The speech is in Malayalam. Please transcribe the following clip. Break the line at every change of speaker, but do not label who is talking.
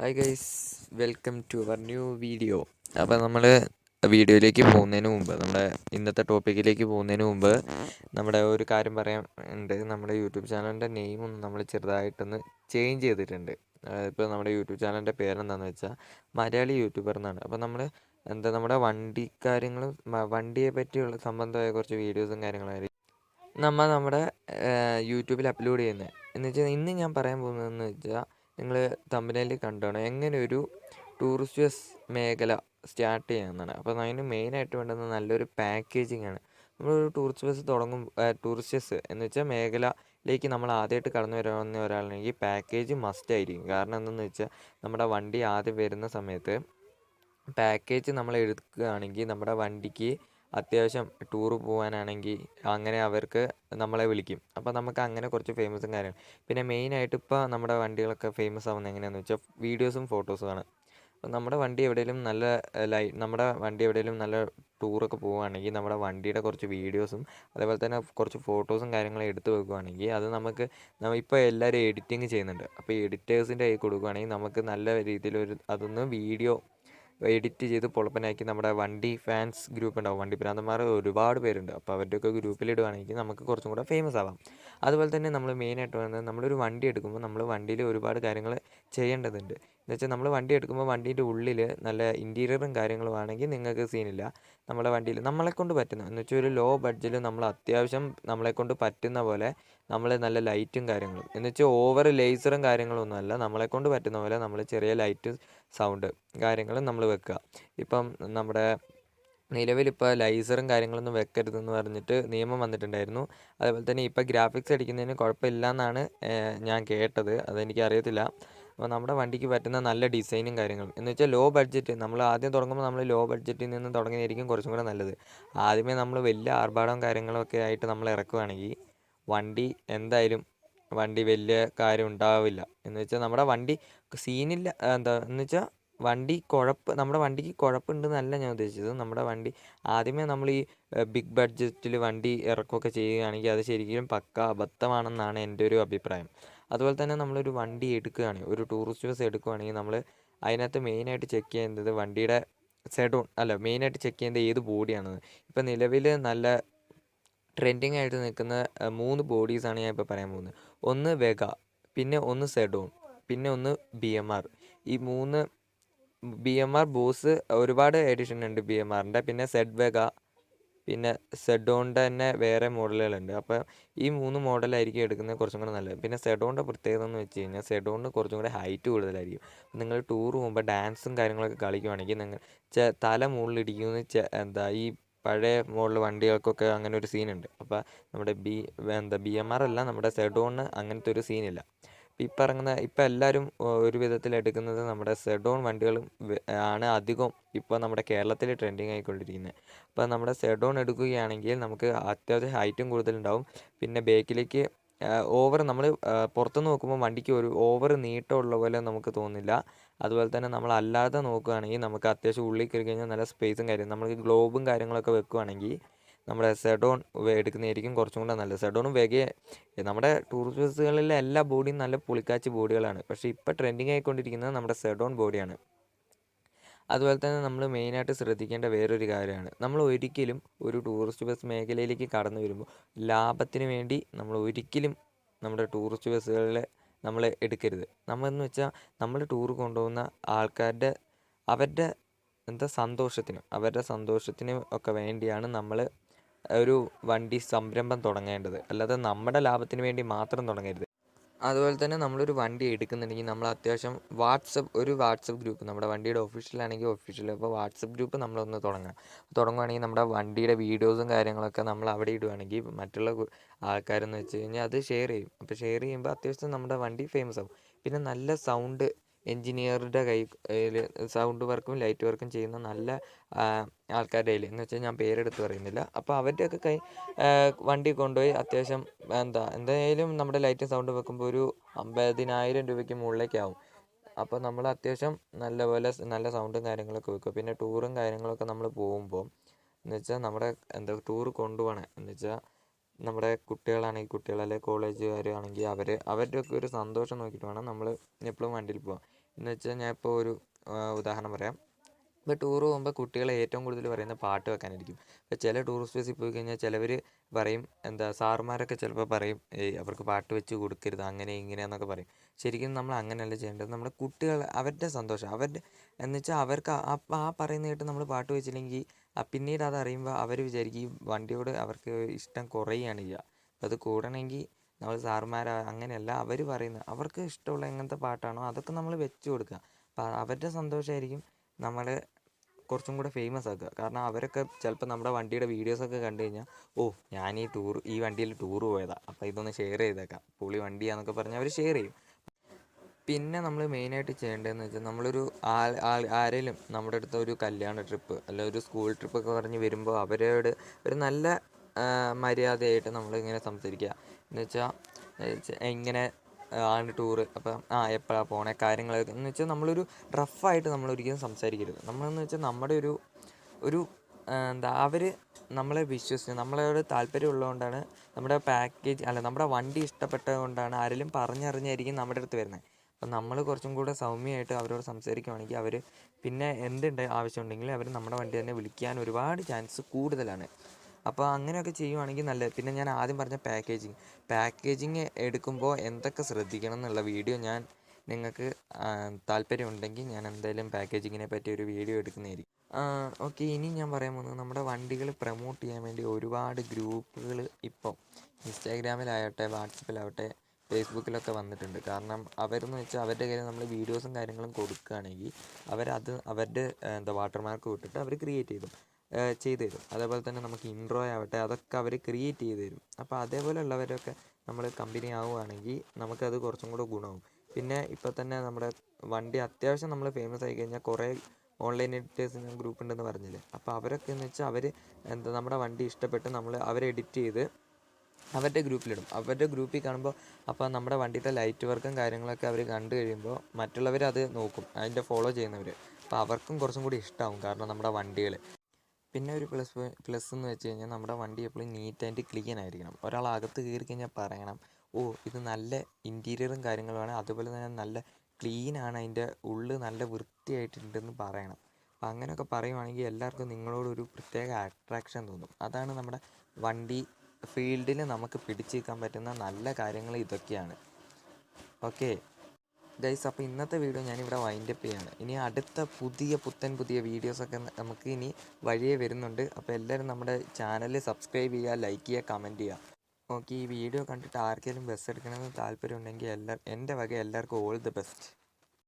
Hi guys welcome to our new video അപ്പോൾ നമ്മൾ വീഡിയോയിലേക്ക് പോകുന്നതിന് മുമ്പ് നമ്മുടെ ഇന്നത്തെ ടോപ്പിക്കിലേക്ക് പോകുന്നതിന് മുമ്പ് നമ്മുടെ ഒരു കാര്യം പറയാൻ ഉണ്ട്. നമ്മുടെ യൂട്യൂബ് ചാനലിന്റെ നെയിം ഒന്ന് നമ്മൾ ചെറുതായിട്ടൊന്ന് ചേഞ്ച് ചെയ്തിട്ടുണ്ട്. ഇപ്പോൾ നമ്മുടെ യൂട്യൂബ് ചാനലിന്റെ പേരെന്താണെന്ന് വെച്ചാൽ മലയാളി യൂട്യൂബർ എന്നാണ്. അപ്പോൾ നമ്മൾ എന്താ നമ്മുടെ വണ്ടി കാര്യങ്ങളും വണ്ടിയെ പറ്റിയുള്ള സംബന്ധമായ കുറച്ച് വീഡിയോസും കാര്യങ്ങളായിരിക്കും നമ്മൾ നമ്മുടെ യൂട്യൂബിൽ അപ്ലോഡ് ചെയ്യുന്നത് എന്ന് വെച്ചാൽ ഇന്ന് ഞാൻ പറയാൻ പോകുന്നതെന്ന് വെച്ചാൽ നിങ്ങൾ തമ്പനയിൽ കണ്ടാണ് എങ്ങനെ ഒരു ടൂറിസ്റ്റ് മേഖല സ്റ്റാർട്ട് ചെയ്യാമെന്നാണ് അപ്പോൾ അതിന് മെയിനായിട്ട് വേണ്ടത് നല്ലൊരു പാക്കേജിംഗ് ആണ്. നമ്മളൊരു ടൂറിസ്റ്റ് ബസ് തുടങ്ങും ടൂറിസ്റ്റ് ബസ് എന്ന് വെച്ചാൽ മേഖലയിലേക്ക് നമ്മൾ ആദ്യമായിട്ട് കടന്നു വരാവുന്ന ഒരാളാണെങ്കിൽ പാക്കേജ് മസ്റ്റ് ആയിരിക്കും. കാരണം എന്തെന്ന് വെച്ചാൽ നമ്മുടെ വണ്ടി ആദ്യം വരുന്ന സമയത്ത് പാക്കേജ് നമ്മൾ എടുക്കുകയാണെങ്കിൽ നമ്മുടെ വണ്ടിക്ക് അത്യാവശ്യം ടൂർ പോകാനാണെങ്കിൽ അങ്ങനെ അവർക്ക് നമ്മളെ വിളിക്കും. അപ്പോൾ നമുക്ക് അങ്ങനെ കുറച്ച് ഫേമസും കാര്യങ്ങൾ പിന്നെ മെയിനായിട്ട് ഇപ്പോൾ നമ്മുടെ വണ്ടികളൊക്കെ ഫേമസ് ആവുന്നത് എങ്ങനെയാണെന്ന് വെച്ചാൽ വീഡിയോസും ഫോട്ടോസുമാണ് നമ്മുടെ വണ്ടി എവിടെയെങ്കിലും നല്ല ലൈ നമ്മുടെ വണ്ടി എവിടെയെങ്കിലും നല്ല ടൂറൊക്കെ പോവുകയാണെങ്കിൽ നമ്മുടെ വണ്ടിയുടെ കുറച്ച് വീഡിയോസും അതേപോലെ തന്നെ കുറച്ച് ഫോട്ടോസും കാര്യങ്ങളും എടുത്തു വെക്കുകയാണെങ്കിൽ അത് നമുക്ക് ഇപ്പോൾ എല്ലാവരും എഡിറ്റിങ് ചെയ്യുന്നുണ്ട്. അപ്പോൾ എഡിറ്റേഴ്സിന്റെ കയ്യിൽ കൊടുക്കുകയാണെങ്കിൽ നമുക്ക് നല്ല രീതിയിലൊരു അതൊന്ന് വീഡിയോ എഡിറ്റ് ചെയ്ത് പൊളപ്പനാക്കി നമ്മുടെ വണ്ടി ഫാൻസ് ഗ്രൂപ്പ് ഉണ്ടാവും. വണ്ടി ഭ്രാന്തന്മാർ ഒരുപാട് പേരുണ്ട്. അപ്പോൾ അവരുടെയൊക്കെ ഗ്രൂപ്പിലിടുകയാണെങ്കിൽ നമുക്ക് കുറച്ചും കൂടെ ഫേമസ് ആവാം. അതുപോലെ തന്നെ നമ്മൾ മെയിനായിട്ട് പറയുന്നത് നമ്മളൊരു വണ്ടി എടുക്കുമ്പോൾ നമ്മൾ വണ്ടിയിൽ ഒരുപാട് കാര്യങ്ങൾ ചെയ്യേണ്ടതുണ്ട്. എന്ന് വെച്ചാൽ നമ്മൾ വണ്ടി എടുക്കുമ്പോൾ വണ്ടീന്റെ ഉള്ളിൽ നല്ല ഇന്റീരിയറും കാര്യങ്ങളും ആണെങ്കിൽ നിങ്ങൾക്ക് സീനില്ല നമ്മുടെ വണ്ടിയിൽ നമ്മളെ കൊണ്ട് പറ്റുന്ന എന്ന് വെച്ചാൽ ഒരു ലോ ബഡ്ജറ്റിൽ നമ്മൾ അത്യാവശ്യം നമ്മളെ കൊണ്ട് പറ്റുന്ന പോലെ നമ്മൾ നല്ല ലൈറ്റും കാര്യങ്ങളും. എന്ന് വെച്ചാൽ ഓവർ ലേസറും കാര്യങ്ങളൊന്നും അല്ല. നമ്മളെ കൊണ്ട് പറ്റുന്ന പോലെ നമ്മൾ ചെറിയ ലൈറ്റ് സൗണ്ട് കാര്യങ്ങളും നമ്മൾ വെക്കുക. ഇപ്പം നമ്മുടെ നിലവിലിപ്പോൾ ലൈസറും കാര്യങ്ങളൊന്നും വെക്കരുതെന്ന് പറഞ്ഞിട്ട് നിയമം വന്നിട്ടുണ്ടായിരുന്നു. അതുപോലെ തന്നെ ഇപ്പോൾ ഗ്രാഫിക്സ് അടിക്കുന്നതിന് കുഴപ്പമില്ല എന്നാണ് ഞാൻ കേട്ടത്. അതെനിക്ക് അറിയത്തില്ല അപ്പോൾ നമ്മുടെ വണ്ടിക്ക് പറ്റുന്ന നല്ല ഡിസൈനും കാര്യങ്ങളും. എന്ന് വെച്ചാൽ ലോ ബഡ്ജറ്റ് നമ്മൾ ആദ്യം തുടങ്ങുമ്പോൾ നമ്മൾ ലോ ബഡ്ജറ്റിൽ നിന്ന് തുടങ്ങുന്നതായിരിക്കും കുറച്ചും കൂടെ നല്ലത്. ആദ്യമേ നമ്മൾ വലിയ ആർഭാടവും കാര്യങ്ങളൊക്കെ ആയിട്ട് നമ്മൾ ഇറക്കുവാണെങ്കിൽ വണ്ടി എന്തായാലും വണ്ടി വലിയ കാര്യം ഉണ്ടാവില്ല. എന്ന് വെച്ചാൽ നമ്മുടെ വണ്ടി സീനില്ല എന്താ എന്ന് വെച്ചാൽ വണ്ടി കുഴപ്പ് നമ്മുടെ വണ്ടിക്ക് കുഴപ്പമുണ്ടെന്നല്ല ഞാൻ ഉദ്ദേശിച്ചത്. നമ്മുടെ വണ്ടി ആദ്യമേ നമ്മൾ ഈ ബിഗ് ബഡ്ജറ്റിൽ വണ്ടി ഇറക്കുകയൊക്കെ ചെയ്യുകയാണെങ്കിൽ അത് ശരിക്കും പക്ക അബദ്ധമാണെന്നാണ് എന്റെ ഒരു അഭിപ്രായം. അതുപോലെ തന്നെ നമ്മളൊരു വണ്ടി എടുക്കുകയാണെങ്കിൽ ഒരു ടൂറിസ്റ്റ് ബസ് എടുക്കുകയാണെങ്കിൽ നമ്മൾ അതിനകത്ത് മെയിനായിട്ട് ചെക്ക് ചെയ്യുന്നത് വണ്ടിയുടെ സെഡോൺ അല്ല മെയിനായിട്ട് ചെക്ക് ചെയ്യുന്നത് ഏത് ബോഡിയാണെന്ന്. ഇപ്പം നിലവിൽ നല്ല ട്രെൻഡിങ് ആയിട്ട് നിൽക്കുന്ന മൂന്ന് ബോഡീസാണ് ഞാൻ ഇപ്പോൾ പറയാൻ പോകുന്നത്. ഒന്ന് വെഗ പിന്നെ ഒന്ന് സെഡോൺ പിന്നെ ഒന്ന് ബി എം ആർ ഈ മൂന്ന് ബി എം ആർ ബോസ് ഒരുപാട് എഡിഷൻ ഉണ്ട് ബി എം ആറിന്റെ പിന്നെ സെഡ് വെഗ പിന്നെ സെഡോണിന്റെ തന്നെ വേറെ മോഡലുകളുണ്ട് അപ്പോൾ ഈ മൂന്ന് മോഡലായിരിക്കും എടുക്കുന്നത് കുറച്ചും കൂടെ നല്ലത്. പിന്നെ സെഡോണിന്റെ പ്രത്യേകത എന്ന് വെച്ച് കഴിഞ്ഞാൽ സെഡോണിന് കുറച്ചും കൂടെ ഹൈറ്റ് കൂടുതലായിരിക്കും. നിങ്ങൾ ടൂർ പോകുമ്പോൾ ഡാൻസും കാര്യങ്ങളൊക്കെ കളിക്കുവാണെങ്കിൽ നിങ്ങൾ തല മുകളിലിടിക്കുമെന്ന് എന്താ ഈ പഴയ മോഡൽ വണ്ടികൾക്കൊക്കെ അങ്ങനെ ഒരു സീനുണ്ട്. അപ്പോൾ നമ്മുടെ ബി എന്താ ബി എം ആർ അല്ല നമ്മുടെ സെഡോണിന് അങ്ങനത്തെ ഒരു സീനില്ല. ഇപ്പം ഇറങ്ങുന്ന ഇപ്പം എല്ലാവരും ഒരു വിധത്തിൽ എടുക്കുന്നത് നമ്മുടെ സെഡോൺ വണ്ടികളും ആണ് അധികം ഇപ്പോൾ നമ്മുടെ കേരളത്തിൽ ട്രെൻഡിങ് ആയിക്കൊണ്ടിരിക്കുന്നത് അപ്പോൾ നമ്മുടെ സെഡോൺ എടുക്കുകയാണെങ്കിൽ നമുക്ക് അത്യാവശ്യം ഹൈറ്റും കൂടുതലുണ്ടാവും. പിന്നെ ബേക്കിലേക്ക് ഓവർ നമ്മൾ പുറത്തുനിന്ന് നോക്കുമ്പോൾ വണ്ടിക്ക് ഒരു ഓവർ നീട്ടമുള്ള പോലെ നമുക്ക് തോന്നില്ല. അതുപോലെ തന്നെ നമ്മൾ അല്ലാതെ നോക്കുകയാണെങ്കിൽ നമുക്ക് അത്യാവശ്യം ഉള്ളിൽ കയറി കഴിഞ്ഞാൽ നല്ല സ്പേസും കാര്യം നമ്മൾ ഗ്ലോബും കാര്യങ്ങളൊക്കെ വെക്കുകയാണെങ്കിൽ നമ്മുടെ സെഡോൺ എടുക്കുന്നതായിരിക്കും കുറച്ചും കൂടെ നല്ലത്. സെഡോണും വെഗയെ നമ്മുടെ ടൂറിസ്റ്റ് ബസ്സുകളിലെ എല്ലാ ബോഡിയും നല്ല പുളിക്കാച്ചി ബോഡികളാണ് പക്ഷേ ഇപ്പോൾ ട്രെൻഡിങ് ആയിക്കൊണ്ടിരിക്കുന്നത് നമ്മുടെ സെഡോൺ ബോഡിയാണ് അതുപോലെ തന്നെ നമ്മൾ മെയിനായിട്ട് ശ്രദ്ധിക്കേണ്ട വേറൊരു കാര്യമാണ്. നമ്മൾ ഒരിക്കലും ഒരു ടൂറിസ്റ്റ് ബസ് മേഖലയിലേക്ക് കടന്നു വരുമ്പോൾ ലാഭത്തിന് വേണ്ടി നമ്മൾ ഒരിക്കലും നമ്മുടെ ടൂറിസ്റ്റ് ബസ്സുകളിൽ നമ്മൾ എടുക്കരുത്. നമ്മളെന്ന് വെച്ചാൽ നമ്മൾ ടൂർ കൊണ്ടുപോകുന്ന ആൾക്കാരുടെ അവരുടെ എന്താ സന്തോഷത്തിനും അവരുടെ സന്തോഷത്തിനും ഒക്കെ വേണ്ടിയാണ് നമ്മൾ ഒരു വണ്ടി സംരംഭം തുടങ്ങേണ്ടത്. അല്ലാതെ നമ്മുടെ ലാഭത്തിന് വേണ്ടി മാത്രം തുടങ്ങരുത്. അതുപോലെ തന്നെ നമ്മളൊരു വണ്ടി എടുക്കുന്നുണ്ടെങ്കിൽ നമ്മൾ അത്യാവശ്യം വാട്സപ്പ് ഒരു വാട്സപ്പ് ഗ്രൂപ്പ് നമ്മുടെ വണ്ടിയുടെ ഒഫീഷ്യലാണെങ്കിൽ ഒഫീഷ്യൽ അപ്പോൾ വാട്സപ്പ് ഗ്രൂപ്പ് നമ്മളൊന്ന് തുടങ്ങാം. തുടങ്ങുകയാണെങ്കിൽ നമ്മുടെ വണ്ടിയുടെ വീഡിയോസും കാര്യങ്ങളൊക്കെ നമ്മൾ അവിടെ ഇടുകയാണെങ്കിൽ മറ്റുള്ള ആൾക്കാരെന്ന് വെച്ച് കഴിഞ്ഞാൽ അത് ഷെയർ ചെയ്യും. അപ്പോൾ ഷെയർ ചെയ്യുമ്പോൾ അത്യാവശ്യം നമ്മുടെ വണ്ടി ഫേമസ് ആവും. പിന്നെ നല്ല സൗണ്ട് എഞ്ചിനീയറുടെ കൈ സൗണ്ട് വർക്കും ലൈറ്റ് വർക്കും ചെയ്യുന്ന നല്ല ആൾക്കാരുടെ കയ്യിൽ എന്ന് വെച്ചാൽ ഞാൻ പേരെടുത്ത് പറയുന്നില്ല. അപ്പോൾ അവരുടെയൊക്കെ കൈ വണ്ടി കൊണ്ടുപോയി അത്യാവശ്യം എന്താ എന്തായാലും നമ്മുടെ ലൈറ്റും സൗണ്ട് വെക്കുമ്പോൾ ഒരു അമ്പതിനായിരം രൂപയ്ക്ക് മുകളിലേക്ക് ആവും അപ്പോൾ നമ്മൾ അത്യാവശ്യം നല്ലപോലെ പോലെ നല്ല സൗണ്ടും കാര്യങ്ങളൊക്കെ വെക്കും. പിന്നെ ടൂറും കാര്യങ്ങളൊക്കെ നമ്മൾ പോകുമ്പോൾ എന്ന് വെച്ചാൽ നമ്മുടെ എന്താ ടൂർ കൊണ്ടുപോകണേ എന്ന് വെച്ചാൽ നമ്മുടെ കുട്ടികളാണെങ്കിൽ കുട്ടികൾ അല്ലെങ്കിൽ കോളേജുകാർ ആണെങ്കിൽ അവർ അവരുടെയൊക്കെ ഒരു സന്തോഷം നോക്കിയിട്ട് വേണം നമ്മൾ എപ്പോഴും വണ്ടിയിൽ പോകാൻ എന്ന് വെച്ചാൽ ഞാൻ ഇപ്പോൾ ഒരു ഉദാഹരണം പറയാം. ഇപ്പോൾ ടൂർ പോകുമ്പോൾ കുട്ടികൾ ഏറ്റവും കൂടുതൽ പറയുന്ന പാട്ട് വെക്കാനായിരിക്കും. ഇപ്പോൾ ചില ടൂറിസ്റ്റ് ബസ്സിൽ പോയി കഴിഞ്ഞാൽ ചിലവർ പറയും എന്താ സാറുമാരൊക്കെ ചിലപ്പോൾ പറയും അവർക്ക് പാട്ട് വെച്ച് കൊടുക്കരുത് അങ്ങനെ ഇങ്ങനെയെന്നൊക്കെ പറയും. ശരിക്കും നമ്മൾ അങ്ങനെയല്ല ചെയ്യേണ്ടത്. നമ്മുടെ കുട്ടികൾ അവരുടെ സന്തോഷം അവരുടെ എന്ന് വെച്ചാൽ അവർക്ക് ആ പറയുന്ന കേട്ട് നമ്മൾ പാട്ട് വെച്ചില്ലെങ്കിൽ പിന്നീട് അത് അറിയുമ്പോൾ അവർ വിചാരിക്കും ഈ വണ്ടിയോട് അവർക്ക് ഇഷ്ടം കുറയുകയാണ് ചെയ്യുക. അത് കൂടണമെങ്കിൽ നമ്മൾ സാറുമാർ അങ്ങനെയല്ല അവർ പറയുന്ന അവർക്ക് ഇഷ്ടമുള്ള എങ്ങനത്തെ പാട്ടാണോ അതൊക്കെ നമ്മൾ വെച്ച് കൊടുക്കുക. അപ്പോൾ അവരുടെ സന്തോഷമായിരിക്കും നമ്മൾ കുറച്ചും കൂടെ ഫേമസ് ആക്കുക. കാരണം അവരൊക്കെ ചിലപ്പോൾ നമ്മുടെ വണ്ടിയുടെ വീഡിയോസൊക്കെ കണ്ടു കഴിഞ്ഞാൽ ഓ ഞാൻ ഈ ടൂർ ഈ വണ്ടിയിൽ ടൂർ പോയതാണ് അപ്പോൾ ഇതൊന്ന് ഷെയർ ചെയ്തേക്കാം. പുളി വണ്ടിയാന്നൊക്കെ പറഞ്ഞ് അവർ ഷെയർ ചെയ്യും. പിന്നെ നമ്മൾ മെയിനായിട്ട് ചെയ്യേണ്ടതെന്ന് വെച്ചാൽ നമ്മളൊരു ആൾ ആൾ ആരെങ്കിലും നമ്മുടെ അടുത്ത ഒരു കല്യാണ ട്രിപ്പ് അല്ല ഒരു സ്കൂൾ ട്രിപ്പ് ഒക്കെ പറഞ്ഞ് വരുമ്പോൾ അവരോട് ഒരു നല്ല മര്യാദയായിട്ട് നമ്മളിങ്ങനെ സംസാരിക്കുക. എന്ന് വെച്ചാൽ ഇങ്ങനെ ആണ് ടൂറ് അപ്പം ആ എപ്പോഴാണ് പോണേ? കാര്യങ്ങൾ എന്ന് വെച്ചാൽ നമ്മളൊരു റഫായിട്ട് നമ്മൾ ഒരിക്കലും സംസാരിക്കരുത്. നമ്മളെന്ന് വെച്ചാൽ നമ്മുടെ ഒരു ഒരു എന്താ അവർ നമ്മളെ വിശ്വസിച്ച് നമ്മളോട് താല്പര്യമുള്ളതുകൊണ്ടാണ് നമ്മുടെ പാക്കേജ് അല്ല നമ്മുടെ വണ്ടി ഇഷ്ടപ്പെട്ടത് കൊണ്ടാണ് ആരെങ്കിലും പറഞ്ഞറിഞ്ഞായിരിക്കും നമ്മുടെ അടുത്ത് വരുന്നത് അപ്പം നമ്മൾ കുറച്ചും കൂടെ സൗമ്യമായിട്ട് അവരോട് സംസാരിക്കുകയാണെങ്കിൽ അവർ പിന്നെ എന്തുണ്ട് ആവശ്യമുണ്ടെങ്കിലും അവർ നമ്മുടെ വണ്ടി തന്നെ വിളിക്കാൻ ഒരുപാട് ചാൻസ് കൂടുതലാണ്. അപ്പോൾ അങ്ങനെയൊക്കെ ചെയ്യുവാണെങ്കിൽ നല്ലത്. പിന്നെ ഞാൻ ആദ്യം പറഞ്ഞ പാക്കേജിങ് പാക്കേജിങ് എടുക്കുമ്പോൾ എന്തൊക്കെ ശ്രദ്ധിക്കണം എന്നുള്ള വീഡിയോ ഞാൻ നിങ്ങൾക്ക് താല്പര്യമുണ്ടെങ്കിൽ ഞാൻ എന്തായാലും പാക്കേജിങ്ങിനെ പറ്റി ഒരു വീഡിയോ എടുക്കുന്നതായിരിക്കും. ഓക്കെ ഇനി ഞാൻ പറയാൻ പോകുന്നത് നമ്മുടെ വണ്ടികൾ പ്രമോട്ട് ചെയ്യാൻ വേണ്ടി ഒരുപാട് ഗ്രൂപ്പുകൾ ഇപ്പോൾ ഇൻസ്റ്റാഗ്രാമിലാവട്ടെ വാട്സപ്പിലാവട്ടെ ഫേസ്ബുക്കിലൊക്കെ വന്നിട്ടുണ്ട്. കാരണം അവരെന്ന് വെച്ചാൽ അവരുടെ കയ്യിൽ നമ്മൾ വീഡിയോസും കാര്യങ്ങളും കൊടുക്കുകയാണെങ്കിൽ അവരത് അവരുടെ എന്താ വാട്ടർമാർക്ക് വിട്ടിട്ട് അവർ ക്രിയേറ്റ് ചെയ്തു. ചെയ്ത് തരും അതേപോലെ തന്നെ നമുക്ക് ഇൻട്രോ ആവട്ടെ അതൊക്കെ അവർ ക്രിയേറ്റ് ചെയ്ത് തരും അപ്പോൾ അതേപോലെ ഉള്ളവരൊക്കെ നമ്മൾ കമ്പനി ആവുകയാണെങ്കിൽ നമുക്കത് കുറച്ചും കൂടെ ഗുണമാവും. പിന്നെ ഇപ്പോൾ തന്നെ നമ്മുടെ വണ്ടി അത്യാവശ്യം നമ്മൾ ഫേമസ് ആയി കഴിഞ്ഞാൽ കുറേ ഓൺലൈൻ എഡിറ്റേഴ്സിന് ഗ്രൂപ്പ് ഉണ്ടെന്ന് പറഞ്ഞില്ലേ? അപ്പോൾ അവരൊക്കെ എന്ന് വെച്ചാൽ അവർ എന്താ നമ്മുടെ വണ്ടി ഇഷ്ടപ്പെട്ട് നമ്മൾ അവരെ എഡിറ്റ് ചെയ്ത് അവരുടെ ഗ്രൂപ്പിലിടും അവരുടെ ഗ്രൂപ്പിൽ കാണുമ്പോൾ അപ്പോൾ നമ്മുടെ വണ്ടിയുടെ ലൈറ്റ് വർക്കും കാര്യങ്ങളൊക്കെ അവർ കണ്ടു കഴിയുമ്പോൾ മറ്റുള്ളവർ അത് നോക്കും. അതിന്റെ ഫോളോ ചെയ്യുന്നവർ അപ്പോൾ അവർക്കും കുറച്ചും കൂടി ഇഷ്ടമാവും കാരണം നമ്മുടെ വണ്ടികൾ പിന്നെ ഒരു പ്ലസ് പ്ലസ് എന്ന് വെച്ച് കഴിഞ്ഞാൽ നമ്മുടെ വണ്ടി എപ്പോഴും നീറ്റ് ആൻഡ് ക്ലീൻ ആയിരിക്കണം. ഒരാൾ അകത്ത് കയറി കഴിഞ്ഞാൽ പറയണം ഓ ഇത് നല്ല ഇന്റീരിയറും കാര്യങ്ങളുമാണ് അതുപോലെ തന്നെ നല്ല ക്ലീൻ ആണ് അതിന്റെ ഉള്ളിൽ നല്ല വൃത്തിയായിട്ടുണ്ടെന്ന് പറയണം. അപ്പം അങ്ങനെയൊക്കെ പറയുവാണെങ്കിൽ എല്ലാവർക്കും നിങ്ങളോടൊരു പ്രത്യേക അട്രാക്ഷൻ തോന്നും. അതാണ് നമ്മുടെ വണ്ടി ഫീൽഡിൽ നമുക്ക് പിടിച്ചേക്കാൻ പറ്റുന്ന നല്ല കാര്യങ്ങൾ ഇതൊക്കെയാണ്. ഓക്കെ ഗൈസ് അപ്പോൾ ഇന്നത്തെ വീഡിയോ ഞാനിവിടെ വൈൻഡപ്പ് ചെയ്യാണ്. ഇനി അടുത്ത പുതിയ പുത്തൻ പുതിയ വീഡിയോസൊക്കെ നമുക്ക് ഇനി വഴിയേ വരുന്നുണ്ട്. അപ്പോൾ എല്ലാവരും നമ്മുടെ ചാനൽ സബ്സ്ക്രൈബ് ചെയ്യുക ലൈക്ക് ചെയ്യുക കമന്റ് ചെയ്യുക. ഓക്കെ ഈ വീഡിയോ കണ്ടിട്ട് ആർക്കെങ്കിലും ബസ് എടുക്കണമെന്ന് താല്പര്യം ഉണ്ടെങ്കിൽ എല്ലാ എന്റെ വക എല്ലാവർക്കും ഓൾ ദി ബെസ്റ്റ്